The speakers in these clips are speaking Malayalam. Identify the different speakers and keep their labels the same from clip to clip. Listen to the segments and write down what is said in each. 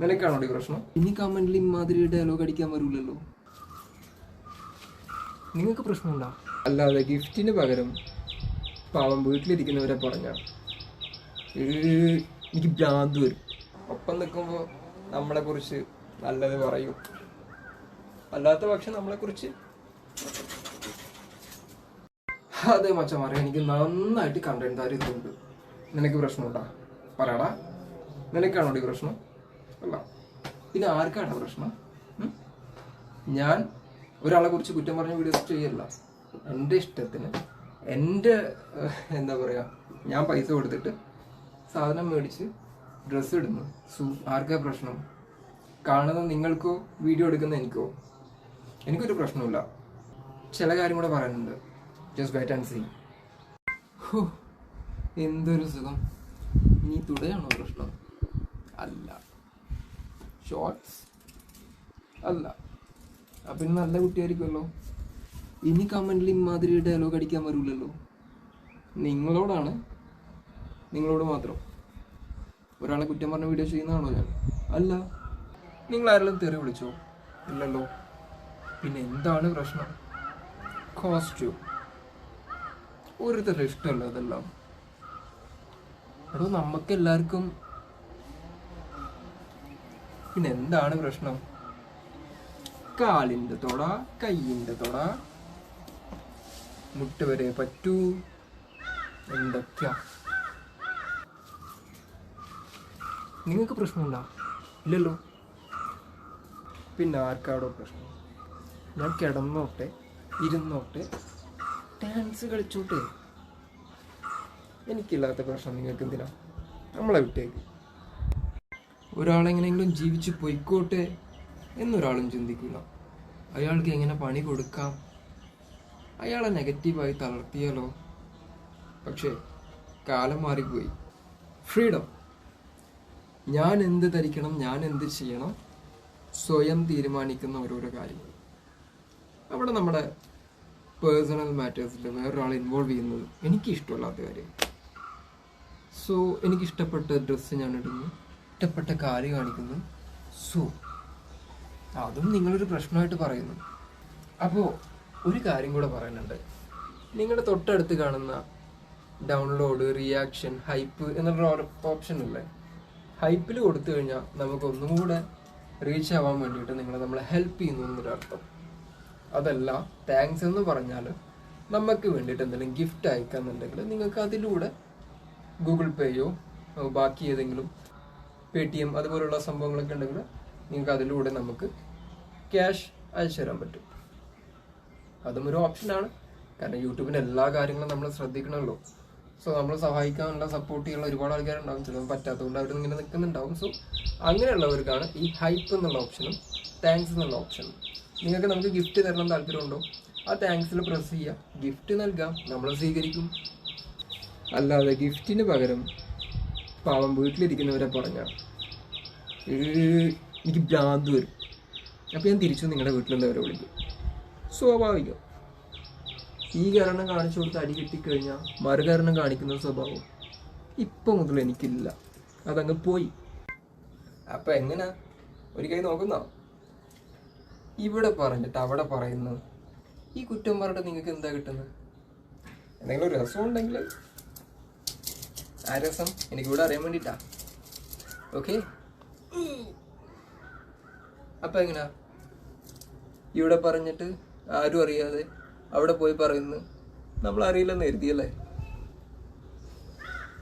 Speaker 1: നിനക്കാണോ ഈ പ്രശ്നം? ഇനി കമന്റിൽ ഇമാതിരി ഡയലോഗ് അടിക്കാൻ വരൂലല്ലോ. നിങ്ങൾക്ക് പ്രശ്നമുണ്ടോ? അല്ലാതെ ഗിഫ്റ്റിന് പകരം പാവം വീട്ടിലിരിക്കുന്നവരെ പറഞ്ഞ. എനിക്ക് ഭ്രാന്ത് വരും. ഒപ്പം നിൽക്കുമ്പോൾ നമ്മളെ കുറിച്ച് നല്ലത് പറയും. അല്ലാത്ത പക്ഷെ നമ്മളെ കുറിച്ച് അതെ മച്ചമാരെ എനിക്ക് നന്നായിട്ട് കണ്ടന്റ് താരിതുണ്ട് നിനക്ക് പ്രശ്നമുണ്ടാ? പറയടാ. നിനക്കാണോ ഈ പ്രശ്നം? അല്ല പിന്നെ ആർക്കാണ് പ്രശ്നം? ഞാൻ ഒരാളെ കുറിച്ച് കുറ്റം പറഞ്ഞ വീഡിയോസ് ചെയ്യല്ല. എന്റെ ഇഷ്ടത്തിന് എന്റെ എന്താ പറയുക ഞാൻ പൈസ കൊടുത്തിട്ട് സാധനം മേടിച്ച് ഡ്രസ്സ് ഇടുന്നു. സൂ ആർക്കാ പ്രശ്നം? കാണുന്ന നിങ്ങൾക്കോ വീഡിയോ എടുക്കുന്ന എനിക്കോ? എനിക്കൊരു പ്രശ്നമില്ല ചില കാര്യം കൂടെ പറയാനുണ്ട്. ജസ്റ്റ് വെയിറ്റ് ആൻഡ് സീ എന്തൊരു സുഖം. നീ തുടയാണോ പ്രശ്നം? അല്ല. ഷോർട്സ് അല്ല. അപ്പം നല്ല കുട്ടിയായിരിക്കുമല്ലോ. ഇനി കമന്റിൽ ഇമാതിരി ഡയലോഗ് അടിക്കാൻ വരില്ലല്ലോ നിങ്ങളോടാണ്. നിങ്ങളോട് മാത്രം. ഒരാളെ കുറ്റം പറഞ്ഞ വീഡിയോ ചെയ്യുന്നതാണോ ഞാൻ? അല്ല. നിങ്ങൾ ആരെങ്കിലും തെറി വിളിച്ചോ? ഇല്ലല്ലോ. പിന്നെ എന്താണ് പ്രശ്നം? കോസ്റ്റ്യൂം ഒരു തെറി ഇഷ്ടമല്ല അതെല്ലാം. എടോ നമുക്ക് എല്ലാവർക്കും പിന്നെ എന്താണ് പ്രശ്നം? കാലിന്റെ തൊട കയ്യിന്റെ തൊട. മുട്ട വരെ പറ്റൂ. എന്തൊക്കെയാ? നിങ്ങൾക്ക് പ്രശ്നമുണ്ടോ? ഇല്ലല്ലോ. പിന്നെ ആർക്കാടോ പ്രശ്നം? ഞാൻ കിടന്നോട്ടെ ഇരുന്നോട്ടെ ഡാൻസ് കളിച്ചോട്ടെ. എനിക്കില്ലാത്ത പ്രശ്നം നിങ്ങൾക്ക് എന്തിനാ? നമ്മളെ വിട്ടേക്ക്. ഒരാളെങ്ങനെയെങ്കിലും ജീവിച്ച് പൊയ്ക്കോട്ടെ എന്നൊരാളും ചിന്തിക്കില്ല അയാൾക്ക് എങ്ങനെ പണി കൊടുക്കാം? അയാളെ നെഗറ്റീവായി തളർത്തിയാലോ? പക്ഷേ കാലം മാറിപ്പോയി. ഫ്രീഡം. ഞാൻ എന്ത് ധരിക്കണം ഞാൻ എന്ത് ചെയ്യണം? സ്വയം തീരുമാനിക്കുന്ന ഓരോരോ കാര്യങ്ങൾ. അവിടെ നമ്മുടെ പേഴ്സണൽ മാറ്റേഴ്സിൽ വേറൊരാൾ ഇൻവോൾവ് ചെയ്യുന്നത് എനിക്ക് ഇഷ്ടമല്ലാത്ത കാര്യം. സോ എനിക്കിഷ്ടപ്പെട്ട ഡ്രസ്സ് ഞാൻ ഇടുന്നു. ഇഷ്ടപ്പെട്ട കാര്യം കാണിക്കുന്നു. സോ അതും നിങ്ങളൊരു പ്രശ്നമായിട്ട് പറയുന്നു. അപ്പോൾ ഒരു കാര്യം കൂടെ പറയാനുണ്ട് നിങ്ങളുടെ തൊട്ടടുത്ത് കാണുന്ന ഡൗൺലോഡ് റിയാക്ഷൻ ഹൈപ്പ് എന്നുള്ള ഓപ്ഷൻ ഇല്ലേ? ഹൈപ്പിൽ കൊടുത്തു കഴിഞ്ഞാൽ നമുക്ക് ഒന്നും കൂടെ റീച്ച് ആവാൻ വേണ്ടിയിട്ട് നിങ്ങളെ നമ്മളെ ഹെൽപ്പ് ചെയ്യുന്നു എന്നൊരർത്ഥം അതല്ല താങ്ക്സ് എന്ന് പറഞ്ഞാൽ നമുക്ക് വേണ്ടിയിട്ട് എന്തെങ്കിലും ഗിഫ്റ്റ് അയക്കാന്നുണ്ടെങ്കിൽ നിങ്ങൾക്ക് അതിലൂടെ ഗൂഗിൾ പേയോ ബാക്കി ഏതെങ്കിലും പേ ടി എം അതുപോലുള്ള സംഭവങ്ങളൊക്കെ ഉണ്ടെങ്കിൽ നിങ്ങൾക്ക് അതിലൂടെ നമുക്ക് ക്യാഷ് അയച്ചു തരാൻ പറ്റും. അതും ഒരു ഓപ്ഷനാണ് കാരണം യൂട്യൂബിന്റെ എല്ലാ കാര്യങ്ങളും നമ്മൾ ശ്രദ്ധിക്കണമല്ലോ. സോ നമ്മൾ സഹായിക്കാനുള്ള സപ്പോർട്ട് ചെയ്യാനുള്ള ഒരുപാട് ആൾക്കാരുണ്ടാവും. ചിലപ്പോൾ പറ്റാത്തതുകൊണ്ട് അവിടെ ഇങ്ങനെ നിൽക്കുന്നുണ്ടാവും. സോ അങ്ങനെയുള്ളവർക്കാണ് ഈ ഹൈപ്പ് എന്നുള്ള ഓപ്ഷനും താങ്ക്സ് എന്നുള്ള ഓപ്ഷനും നിങ്ങൾക്ക് നമുക്ക് ഗിഫ്റ്റ് തരണം താല്പര്യമുണ്ടോ? ആ താങ്ക്സിൽ പ്രസ് ചെയ്യുക. ഗിഫ്റ്റ് നൽകാം. നമ്മൾ സ്വീകരിക്കും. അല്ലാതെ ഗിഫ്റ്റിന് പകരം പാവം വീട്ടിലിരിക്കുന്നവരെ പറഞ്ഞ. എനിക്ക് ഭ്രാന്ത് വരും. അപ്പോൾ ഞാൻ തിരിച്ചു നിങ്ങളുടെ വീട്ടിലുള്ളവരെ വിളിക്കും. സ്വാഭാവികം. ഈ കാരണം കാണിച്ചു കൊടുത്ത് അടി കിട്ടിക്കഴിഞ്ഞാൽ മറുകാരണം കാണിക്കുന്ന സ്വഭാവം ഇപ്പം മുതൽ എനിക്കില്ല. അതങ്ങ് പോയി. അപ്പം എങ്ങനെ? ഒരു കൈ നോക്കുന്നോ? ഇവിടെ പറഞ്ഞിട്ട് അവിടെ പറയുന്നു. ഈ കുറ്റം പറഞ്ഞിട്ട് നിങ്ങൾക്ക് എന്താ കിട്ടുന്നത്? എന്തെങ്കിലും ഒരു ഉണ്ടെങ്കിൽ ആ രസം എനിക്കിവിടെ അറിയാൻ വേണ്ടിയിട്ടാ ഓക്കെ അപ്പം എങ്ങനാ? ഇവിടെ പറഞ്ഞിട്ട് ആരും അറിയാതെ അവിടെ പോയി പറയുന്നു. നമ്മൾ അറിയില്ലെന്ന് എഴുതിയല്ലേ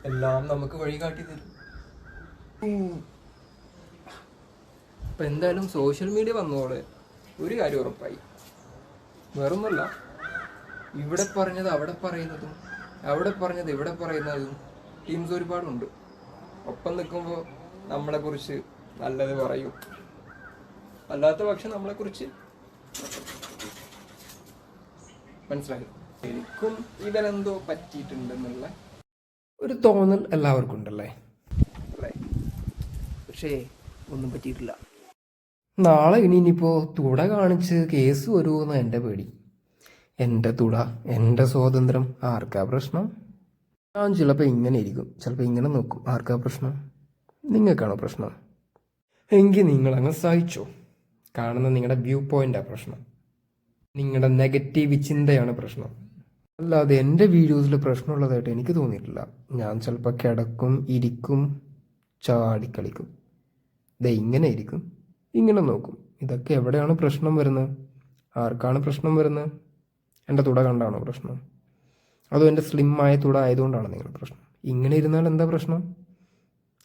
Speaker 1: എല്ലാം നമുക്ക് വഴി കാട്ടി തരും. അപ്പൊ എന്തായാലും സോഷ്യൽ മീഡിയ വന്നതോടെ ഒരു കാര്യം ഉറപ്പായി. വേറൊന്നുമല്ല. ഇവിടെ പറഞ്ഞത് അവിടെ പറയുന്നതും അവിടെ പറഞ്ഞത് ഇവിടെ പറയുന്നതും ടീംസ് ഒരുപാടുണ്ട്. ഒപ്പം നിൽക്കുമ്പോൾ നമ്മളെ കുറിച്ച് നല്ലത് പറയും. അല്ലാത്ത പക്ഷെ നമ്മളെ കുറിച്ച് മനസ്സിലായി. എനിക്കും ഇവനെന്തോ പറ്റിയിട്ടുണ്ടെന്നുള്ള ഒരു തോന്നൽ എല്ലാവർക്കും ഉണ്ടല്ലേ? അല്ലേ? പക്ഷേ ഒന്നും പറ്റിയിട്ടില്ല. നാളെ ഇനി ഇനിയിപ്പോൾ തുട കാണിച്ച് കേസ് വരുമെന്ന് എന്റെ പേടി. എന്റെ തുട എന്റെ സ്വാതന്ത്ര്യം ആർക്കാ പ്രശ്നം? ഞാൻ ചിലപ്പോൾ ഇങ്ങനെ ഇരിക്കും. ചിലപ്പോൾ ഇങ്ങനെ നോക്കും. ആർക്കാ പ്രശ്നം? നിങ്ങൾക്കാണോ പ്രശ്നം? എങ്കിൽ നിങ്ങൾ അങ്ങ് സഹിച്ചോ. കാണുന്ന നിങ്ങളുടെ വ്യൂ പോയിന്റാണ് പ്രശ്നം. നിങ്ങളുടെ നെഗറ്റീവ് ചിന്തയാണ് പ്രശ്നം. അല്ലാതെ എന്റെ വീഡിയോസിൽ പ്രശ്നമുള്ളതായിട്ട് എനിക്ക് തോന്നിയിട്ടില്ല. ഞാൻ ചിലപ്പോൾ കിടക്കും ഇരിക്കും ചാടിക്കളിക്കും ദേ ഇങ്ങനെ ഇരിക്കും. ഇങ്ങനെ നോക്കും. ഇതൊക്കെ എവിടെയാണ് പ്രശ്നം വരുന്നത്? ആർക്കാണ് പ്രശ്നം വരുന്നത്? എന്റെ തുട കണ്ടാണോ പ്രശ്നം? അതോ എന്റെ സ്ലിമ്മായ തുട ആയതുകൊണ്ടാണ് നിങ്ങളുടെ പ്രശ്നം. ഇങ്ങനെ ഇരുന്നാൽ എന്താ പ്രശ്നം?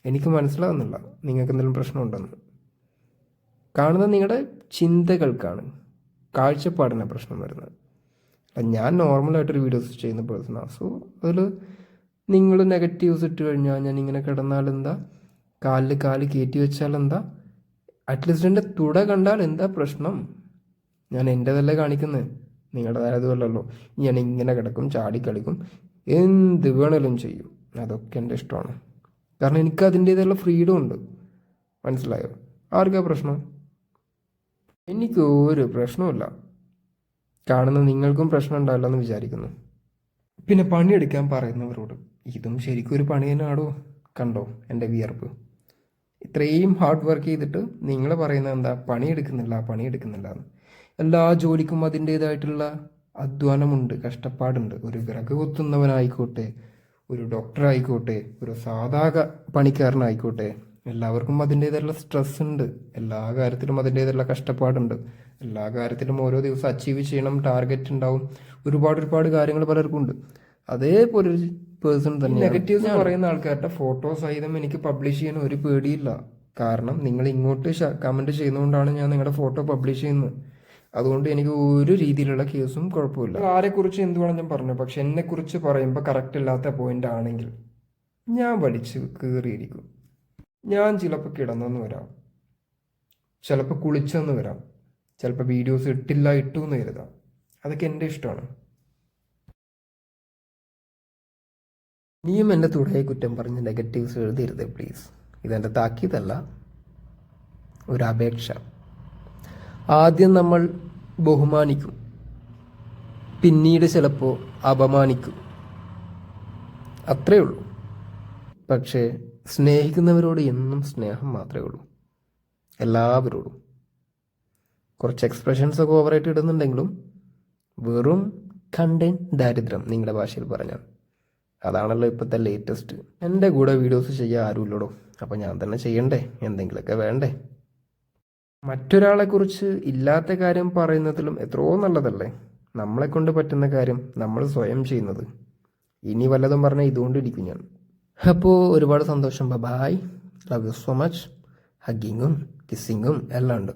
Speaker 1: എനിക്ക് മനസ്സിലാകുന്നില്ല നിങ്ങൾക്ക് എന്തെങ്കിലും പ്രശ്നമുണ്ടെന്ന്. കാണുന്നത് നിങ്ങളുടെ ചിന്തകൾക്കാണ് കാഴ്ചപ്പാടിന് പ്രശ്നം വരുന്നത്. ഞാൻ നോർമലായിട്ടൊരു വീഡിയോസ് ചെയ്യുന്ന പേഴ്സണാണ് സോ അതിൽ നിങ്ങൾ നെഗറ്റീവ്സ് ഇട്ട് കഴിഞ്ഞാൽ ഞാൻ ഇങ്ങനെ കിടന്നാൽ എന്താ? കാലിൽ കാൽ കയറ്റി വെച്ചാൽ എന്താ? അറ്റ്ലീസ്റ്റ് എന്റെ തുട കണ്ടാൽ എന്താ പ്രശ്നം? ഞാൻ എന്റെതല്ലേ കാണിക്കുന്നത് നിങ്ങളുടേതായതുമല്ലല്ലോ ഞാൻ ഇങ്ങനെ കിടക്കും ചാടിക്കളിക്കും എന്ത് വേണേലും ചെയ്യും. അതൊക്കെ എന്റെ ഇഷ്ടമാണ്. കാരണം എനിക്ക് അതിന്റേതായുള്ള ഫ്രീഡം ഉണ്ട്. മനസ്സിലായോ? ആർക്കാ പ്രശ്നം? എനിക്ക് ഒരു പ്രശ്നവുമില്ല. കാണുന്ന നിങ്ങൾക്കും പ്രശ്നം ഉണ്ടാവില്ല എന്ന് വിചാരിക്കുന്നു. പിന്നെ പണിയെടുക്കാൻ പറയുന്നവരോട് ഇതും ശരിക്കും ഒരു പണി തന്നെയാണോ കണ്ടോ എന്റെ വിയർപ്പ്. ഇത്രയും ഹാർഡ് വർക്ക് ചെയ്തിട്ട് നിങ്ങൾ പറയുന്നത് എന്താ? പണിയെടുക്കുന്നില്ല പണിയെടുക്കുന്നില്ല എന്ന്. എല്ലാ ജോലിക്കും അതിന്റേതായിട്ടുള്ള അധ്വാനമുണ്ട് കഷ്ടപ്പാടുണ്ട്. ഒരു വിറക് കൊത്തുന്നവനായിക്കോട്ടെ ഒരു ഡോക്ടറായിക്കോട്ടെ ഒരു സാധാ പണിക്കാരനായിക്കോട്ടെ എല്ലാവർക്കും അതിന്റേതായിട്ടുള്ള സ്ട്രെസ് ഉണ്ട് എല്ലാ കാര്യത്തിലും അതിന്റേതായിട്ടുള്ള കഷ്ടപ്പാടുണ്ട്. എല്ലാ കാര്യത്തിലും ഓരോ ദിവസം അച്ചീവ് ചെയ്യണം ടാർഗറ്റ് ഉണ്ടാവും. ഒരുപാട് ഒരുപാട് കാര്യങ്ങൾ പലർക്കും ഉണ്ട്. അതേപോലെ ഒരു പേഴ്സൺ തന്നെ നെഗറ്റീവ്സ് പറയുന്ന ആൾക്കാരുടെ ഫോട്ടോ സഹിതം എനിക്ക് പബ്ലിഷ് ചെയ്യാൻ ഒരു പേടിയില്ല. കാരണം നിങ്ങൾ ഇങ്ങോട്ട് കമന്റ് ചെയ്യുന്നതുകൊണ്ടാണ് ഞാൻ നിങ്ങളുടെ ഫോട്ടോ പബ്ലിഷ് ചെയ്യുന്നത്. അതുകൊണ്ട് എനിക്ക് ഒരു രീതിയിലുള്ള കേസും കുഴപ്പമില്ല. ആരെക്കുറിച്ച് എന്ത് വേണം ഞാൻ പറഞ്ഞു? പക്ഷെ എന്നെക്കുറിച്ച് പറയുമ്പോൾ കറക്റ്റ് ഇല്ലാത്ത പോയിന്റ് ആണെങ്കിൽ ഞാൻ വലിച്ച് കീറിയിരിക്കും. ഞാൻ ചിലപ്പോൾ കിടന്നെന്ന് വരാം. ചിലപ്പോൾ കുളിച്ചെന്ന് വരാം. ചിലപ്പോൾ വീഡിയോസ് ഇട്ടില്ല ഇട്ടു എന്ന് കരുതാം. അതൊക്കെ എന്റെ ഇഷ്ടമാണ്. നീയും എന്റെ തുടയെ കുറ്റം പറഞ്ഞ് നെഗറ്റീവ്സ് എഴുതരുത് പ്ലീസ് ഇതെന്റെ താക്കീതല്ല. ഒരു അപേക്ഷ. ആദ്യം നമ്മൾ ബഹുമാനിക്കും. പിന്നീട് ചിലപ്പോൾ അപമാനിക്കും. അത്രയേ ഉള്ളൂ പക്ഷേ സ്നേഹിക്കുന്നവരോട് എന്നും സ്നേഹം മാത്രമേ ഉള്ളൂ. എല്ലാവരോടും. കുറച്ച് എക്സ്പ്രഷൻസ് ഒക്കെ ഓവറായിട്ട് ഇടുന്നുണ്ടെങ്കിലും വെറും കണ്ടൻ ദാരിദ്ര്യം നിങ്ങളുടെ ഭാഷയിൽ പറഞ്ഞാൽ. അതാണല്ലോ ഇപ്പോഴത്തെ ലേറ്റസ്റ്റ് എന്റെ കൂടെ വീഡിയോസ് ചെയ്യാൻ ആരുമില്ലടോ. അപ്പോൾ ഞാൻ തന്നെ ചെയ്യണ്ടേ? എന്തെങ്കിലുമൊക്കെ വേണ്ടേ? മറ്റൊരാളെക്കുറിച്ച് ഇല്ലാത്ത കാര്യം പറയുന്നതിലും എത്രയോ നല്ലതല്ലേ? നമ്മളെ കൊണ്ട് പറ്റുന്ന കാര്യം നമ്മൾ സ്വയം ചെയ്യുന്നത്. ഇനി വല്ലതും പറഞ്ഞാൽ ഇതുകൊണ്ടിരിക്കും ഞാൻ. അപ്പോൾ ഒരുപാട് സന്തോഷം. Bye love you so much ഹഗ്ഗിങ്ങും കിസ്സിങ്ങും എല്ലാം ഉണ്ട്.